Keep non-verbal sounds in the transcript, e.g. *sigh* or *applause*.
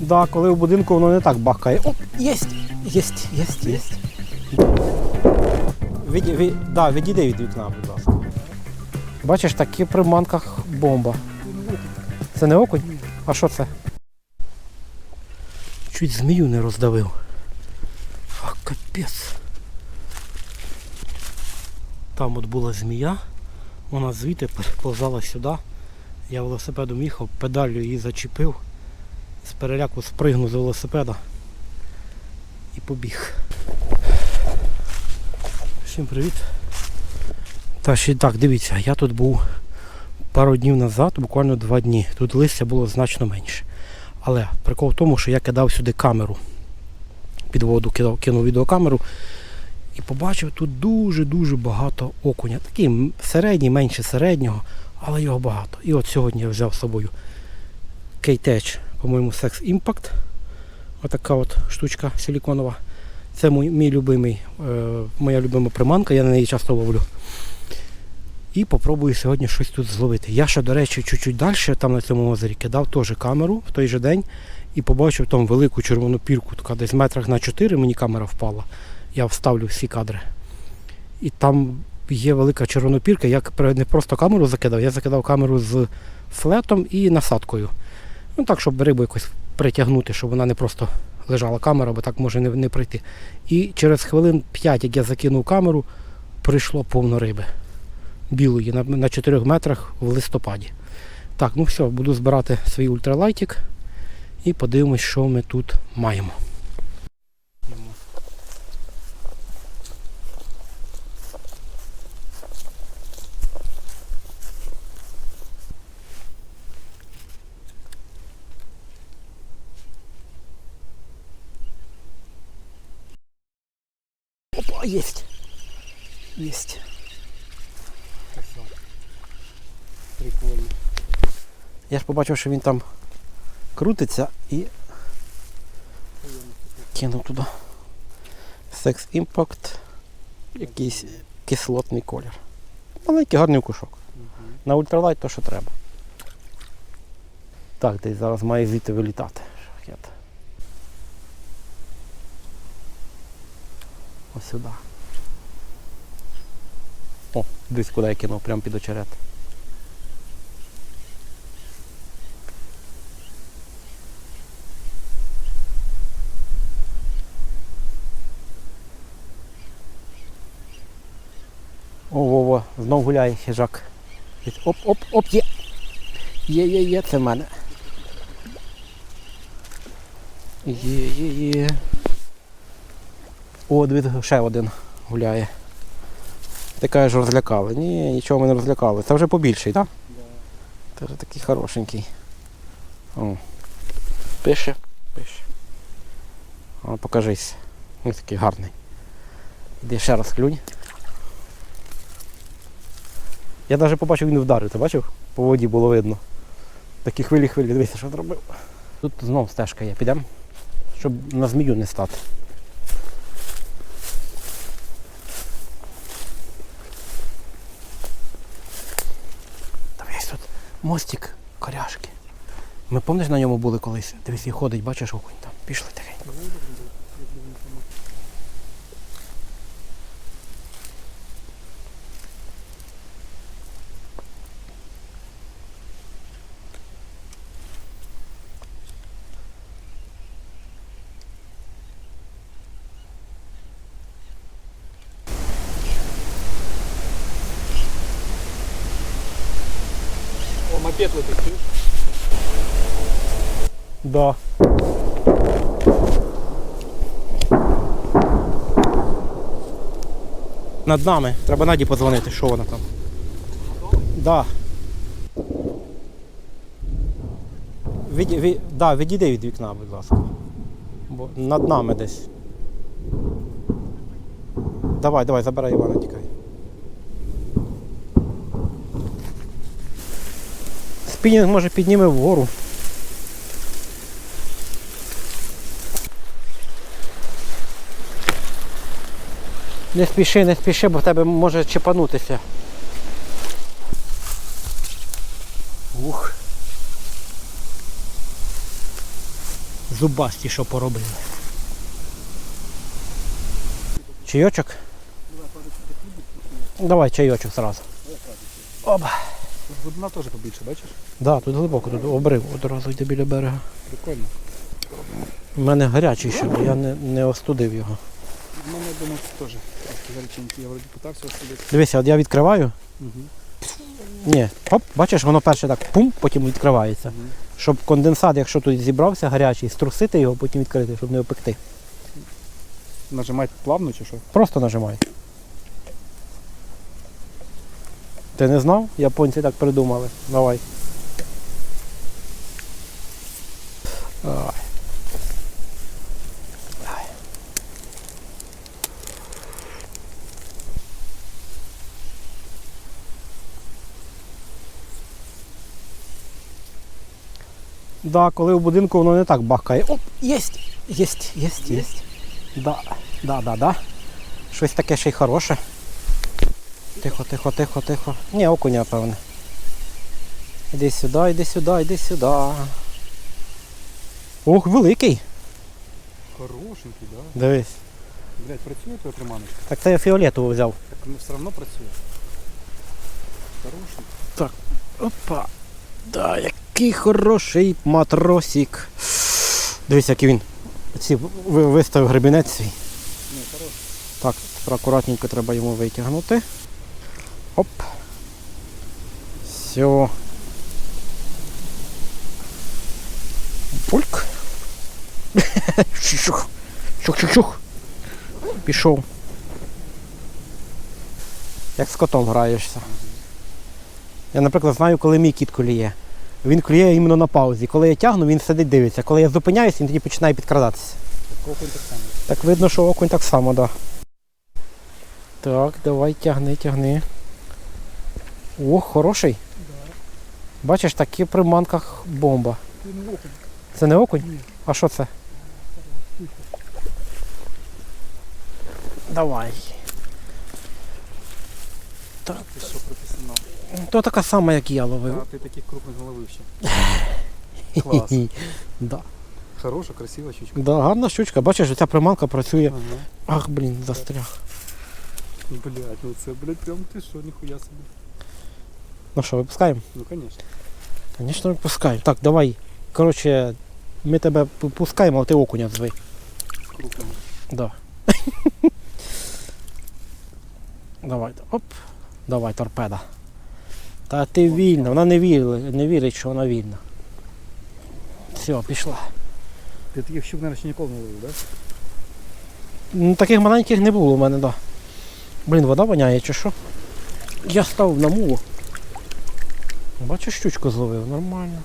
Да, коли в будинку воно не так бахкає. О, єсть! Єсть, єсть, єсть. Від, від, да, відійди від вікна, будь ласка. Бачиш, такі при манках бомба. Це не окунь? А що це? Чуть змію не роздавив. А капець. Там от була змія, вона звідти переповзала сюди. Я велосипедом їхав, педалю її зачепив, з переляку спригнув з велосипеда і побіг. Всім привіт. Та ще так, дивіться, я тут був пару днів назад, буквально два дні. Тут листя було значно менше. Але прикол в тому, що я кидав сюди камеру. Під воду кидав, кинув відеокамеру і побачив тут дуже-дуже багато окуня. Такий середній, менше середнього, але його багато. І от сьогодні я взяв з собою Кейтеч, по-моєму, Sex Impact. Отака от штучка силіконова. Це мій, мій любимий, е, моя любима приманка, я на неї часто ловлю. І попробую сьогодні щось тут зловити. Я ще, до речі, чуть-чуть далі, там на цьому озері, кидав теж камеру в той же день і побачив там велику червону пірку, така десь метрах на 4 мені камера впала. Я вставлю всі кадри. І там є велика червонопірка. Я не просто камеру закидав, я закидав камеру з флетом і насадкою. Ну так, щоб рибу якось притягнути, щоб вона не просто лежала камера, бо так може не, не прийти. І через хвилин 5, як я закинув камеру, прийшло повно риби. Білої на, на 4 метрах в листопаді. Так, ну все, буду збирати свій ультралайтик і подивимось, що ми тут маємо. Опа, есть. Есть. Прикольно. Я ж побачив, що він там крутиться і кинув туди. Sex Impact. Якийсь кислотний колір. Маленький гарний кушок. На ультралайт то, що треба. Так, десь зараз має звідти вилітати. Шахет. Ось сюди. О, десь куди я кинув, прямо під очерет. О, во, во, знов гуляє хижак. Оп, оп, оп, є. Є, є, є, це в мене. Є, є, є. О, дивіться, ще один гуляє. Ти кажеш, розлякали. Ні, нічого ми не розлякали. Це вже побільший, так? Це вже такий хорошенький. О. Пише, пише. О, покажись. Ось такий гарний. Іди ще раз клюнь. Я навіть побачив, він вдарив, ти бачив? По воді було видно. Такі хвилі-хвилі, дивися, що зробив. Тут знов стежка є, підемо, щоб на змію не стати. Дивись тут мостик коряшки. Ми пам'ятаєш на ньому були колись? Дивись, і ходить, бачиш окунь там. Пішли тихенько. О, мопед летить, чуєш? Да. Над нами. Треба Наді подзвонити, що вона там. Да. Від, від, да, відійди від вікна, будь ласка. Бо над нами десь. Давай, давай, забирай Івана, тікай. Спінінг може підніме вгору. Не спіши, не спіши, бо в тебе може чіпанутися. Ух. зубасті, що поробили. Чайочок? Давай чайочок зразу. Оба. Глибина теж побільше, бачиш? Да, тут глибоко, тут обрив одразу йде біля берега. Прикольно. У мене гарячий ще, бо я не, не остудив його. В мене думаю, це теж трошки гаряченький. Я вроді питався осидити. Дивися, от я відкриваю. Угу. Ні, оп, бачиш, воно перше так пум, потім відкривається. Угу. Щоб конденсат, якщо тут зібрався гарячий, струсити його, потім відкрити, щоб не опекти. Нажимати плавно чи що? Просто нажимай. Ти не знав? Японці так придумали. Давай. Ай. Ай. Да, коли в будинку воно не так бахкає. Оп, єсть! Єсть, єсть, єсть. Да, да, да, да. Щось таке ще й хороше. Тихо, тихо, тихо, тихо. Ні, окуня, певне. Іди сюди, іди сюди, іди сюди. Ох, великий. Хорошенький, да? Дивись. Блять, працює твоя приманочка? Так це я фіолетову взяв. Так ну все одно працює. Хороший. Опа. Да, який хороший матросик. Дивись, який він. Ці виставив гребінець свій. Ні, хороший. Так, тепер акуратненько треба йому витягнути. Оп. Все. Чух. Чух-чух-чух. Пішов. Як з котом граєшся. Я, наприклад, знаю, коли мій кіт коліє. Він клює іменно на паузі. Коли я тягну, він сидить дивиться. Коли я зупиняюсь, він тоді починає підкрадатися. Так окунь так само. Так видно, що окунь так само, так. Да. Так, давай тягни, тягни. Ох, хороший. Бачиш, такі при манках бомба. Ти не окунь. Це не окунь? Ні. А що це? Давай. Ти що професіонал? То така сама, як я А ловив. ти таких крупних не ловив ще. *laughs* Клас. да. Хороша, красива щучка. да, гарна щучка. Бачиш, ця приманка працює. Ага. Ах, блін, застряг. Блять, ну це, блять, прям ти що, ніхуя собі. Ну що, випускаємо? Ну, конечно. Звісно, випускаємо. Так, давай. Коротше, ми тебе пускаємо, а ти окуня зви. Крупними. Да. *laughs* Давай, оп. Давай, торпеда. Та ти вільна, вона не вірить, не вірить, що вона вільна. Все, пішла. Ти таких щук, наверное, ще ніколи не ловив, да? Ну, таких маленьких не було у мене, да. Блін, вода воняє чи що? Я став на мулу. Бачиш, щучку зловив, нормально.